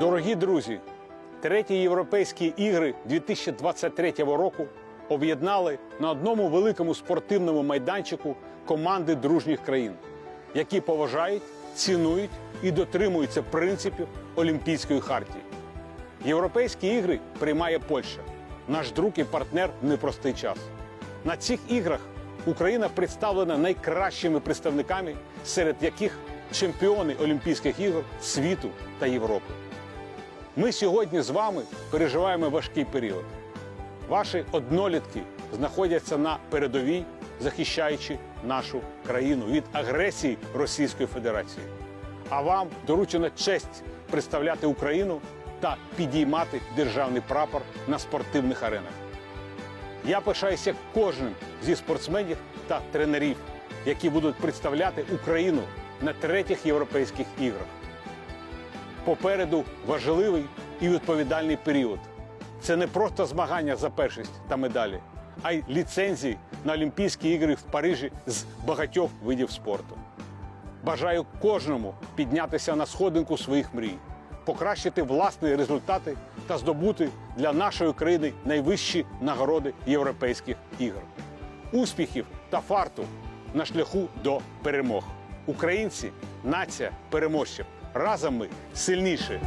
Дорогі друзі, треті європейські ігри 2023 року об'єднали на одному великому спортивному майданчику команди дружніх країн, які поважають, цінують і дотримуються принципів Олімпійської хартії. Європейські ігри приймає Польща, наш друг і партнер в непростий час. На цих іграх Україна представлена найкращими представниками, серед яких чемпіони Олімпійських ігор світу та Європи. Ми сьогодні з вами переживаємо важкий період. Ваші однолітки знаходяться на передовій, захищаючи нашу країну від агресії Російської Федерації. А вам доручена честь представляти Україну та підіймати державний прапор на спортивних аренах. Я пишаюся кожним зі спортсменів та тренерів, які будуть представляти Україну на третіх європейських іграх. Попереду важливий і відповідальний період. Це не просто змагання за першість та медалі, а й ліцензії на Олімпійські ігри в Парижі з багатьох видів спорту. Бажаю кожному піднятися на сходинку своїх мрій, покращити власні результати та здобути для нашої країни найвищі нагороди європейських ігор. Успіхів та фарту на шляху до перемог. Українці нація переможців. Разом ми сильніші.